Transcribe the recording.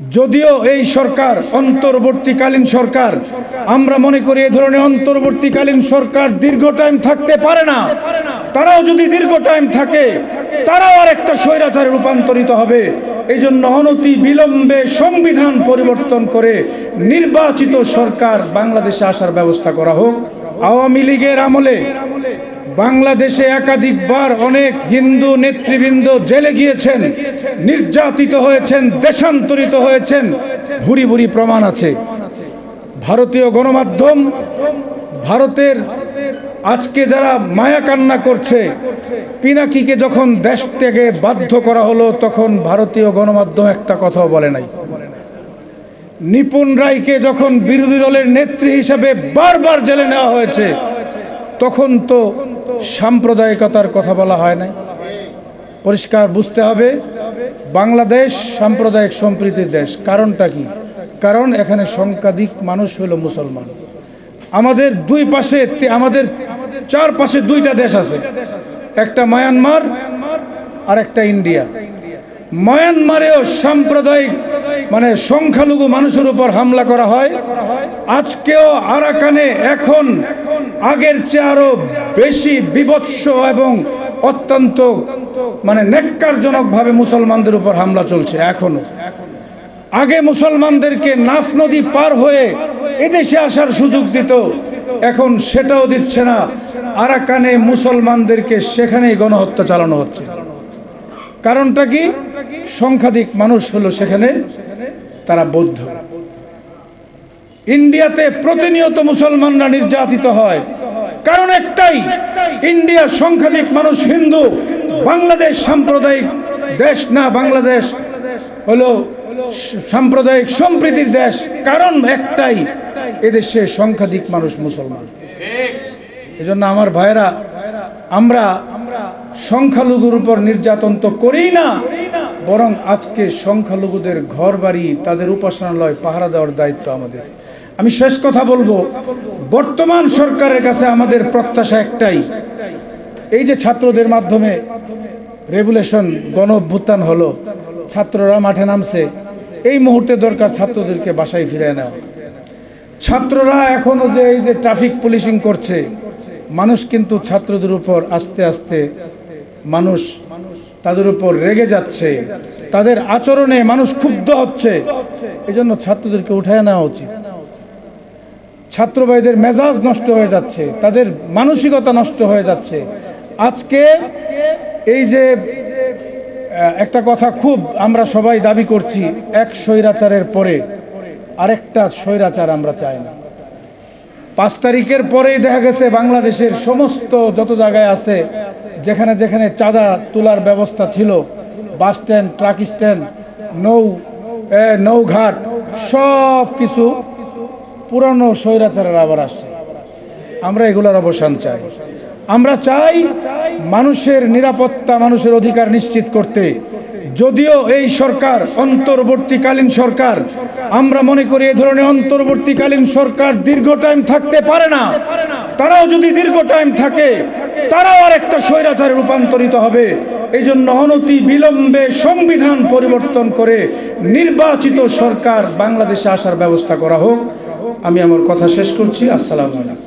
যদিও এই সরকার, অন্তর্বর্তীকালীন সরকার, আমরা মনে করি এ ধরনের অন্তর্বর্তীকালীন সরকার দীর্ঘ টাইম থাকতে পারে না। তারাও যদি দীর্ঘ টাইম থাকে, তারাও আর একটা স্বৈরাচারে রূপান্তরিত হবে। এই জন্য অনতি বিলম্বে সংবিধান পরিবর্তন করে নির্বাচিত সরকার বাংলাদেশে আসার ব্যবস্থা করা হোক। আওয়ামী লীগের আমলে বাংলাদেশে একাধিকবার অনেক হিন্দু নেতৃবৃন্দ জেলে গিয়েছেন, নির্যাতিত হয়েছেন, দেশান্তরিত হয়েছেন। ভুরি ভুরি প্রমাণ আছে। ভারতীয় গণমাধ্যম, ভারতের আজকে যারা মায়া কান্না করছে, পিনাকিকে যখন দেশ থেকে বাধ্য করা হলো, তখন ভারতীয় গণমাধ্যম একটা কথাও বলে নাই। নিপুণ রায়কে যখন বিরোধী দলের নেত্রী হিসেবে বারবার জেলে নেওয়া হয়েছে, তখন তো সাম্প্রদায়িকতার কথা বলা হয় নাই। পরিষ্কার বুঝতে হবে, বাংলাদেশ সাম্প্রদায়িক সম্প্রীতির দেশ। কারণটা কি? কারণ এখানে সংখ্যাধিক মানুষ হলো মুসলমান। আমাদের দুই পাশে আমাদের চার পাশে দুইটা দেশ আছে। একটা মায়ানমার আর একটা ইন্ডিয়া। মায়ানমারেও সাম্প্রদায়িক মানে সংখ্যালঘু মানুষের উপর হামলা করা হয়। আজকেও আরাকানে এখন আগের চেয়ে আরও বেশি বিভৎস এবং অত্যন্ত মানে নেককারজনকভাবে মুসলমানদের উপর হামলা চলছে এখনও। আগে মুসলমানদেরকে নাফ নদী পার হয়ে এদেশে আসার সুযোগ দিত, এখন সেটাও দিচ্ছে না। আরাকানে মুসলমানদেরকে সেখানেই গণহত্যা চালানো হচ্ছে। কারণটা কি? সংখ্যাধিক মানুষ হলো সেখানে, তারা বৌদ্ধ। ইন্ডিয়াতে প্রতিনিয়ত মুসলমানরা নির্যাতিত হয়। কারণ একটাই, ইন্ডিয়ার সংখ্যাধিক মানুষ হিন্দু। বাংলাদেশ সাম্প্রদায়িক দেশ না, বাংলাদেশ হলো সাম্প্রদায়িক সম্প্রীতির দেশ। কারণ একটাই, এদেশে সংখ্যাধিক মানুষ মুসলমান। এজন্য আমার ভাইরা আমরা সংখ্যালঘুর উপর নির্যাতন তো করেই না, বরং আজকে সংখ্যালঘুদের ঘর বাড়ি তাদের উপাসনালয় পাহারা দেওয়ার দায়িত্ব আমাদের। আমি শেষ কথা বলব। বর্তমান সরকারের কাছে আমাদের প্রত্যাশা একটাই। এই যে ছাত্রদের মাধ্যমে রেগুলেশন, গণ অভ্যুত্থান হলো, ছাত্ররা মাঠে নামছে, এই মুহূর্তে দরকার ছাত্রদেরকে বাসায় ফিরে নেওয়া। ছাত্ররা এখনও যে এই যে ট্রাফিক পুলিশিং করছে, মানুষ কিন্তু ছাত্রদের উপর আস্তে আস্তে মানুষ তাদের উপর রেগে যাচ্ছে। তাদের আচরণে মানুষ ক্ষুব্ধ হচ্ছে। এই জন্য ছাত্রদেরকে উঠায় নেওয়া উচিত। ছাত্র ভাইদের মেজাজ নষ্ট হয়ে যাচ্ছে, তাদের মানসিকতা নষ্ট হয়ে যাচ্ছে। আজকে এই যে একটা কথা খুব আমরা সবাই দাবি করছি, এক স্বৈরাচারের পরে আরেকটা স্বৈরাচার আমরা চাই না। পাঁচ তারিখের পরেই দেখা গেছে বাংলাদেশের সমস্ত যত জায়গায় আছে, যেখানে যেখানে চাঁদা তোলার ব্যবস্থা ছিল বাস স্ট্যান্ড ট্রাক স্ট্যান্ড, নৌ নৌঘাট সব কিছু পুরানো স্বৈরাচারের আবার আসছে। আমরা এগুলোর অবসান চাই। আমরা চাই মানুষের নিরাপত্তা, মানুষের অধিকার নিশ্চিত করতে। যদিও এই সরকার অন্তর্বর্তীকালীন সরকার, আমরা মনে করি এ ধরনের অন্তর্বর্তীকালীন সরকার দীর্ঘ টাইম থাকতে পারে না। তারাও যদি দীর্ঘ টাইম থাকে, তারাও আর একটা স্বৈরাচারে রূপান্তরিত হবে। এই জন্য অনতি বিলম্বে সংবিধান পরিবর্তন করে নির্বাচিত সরকার বাংলাদেশে আসার ব্যবস্থা করা হোক। আমি আমার কথা শেষ করছি। আসসালামু আলাইকুম।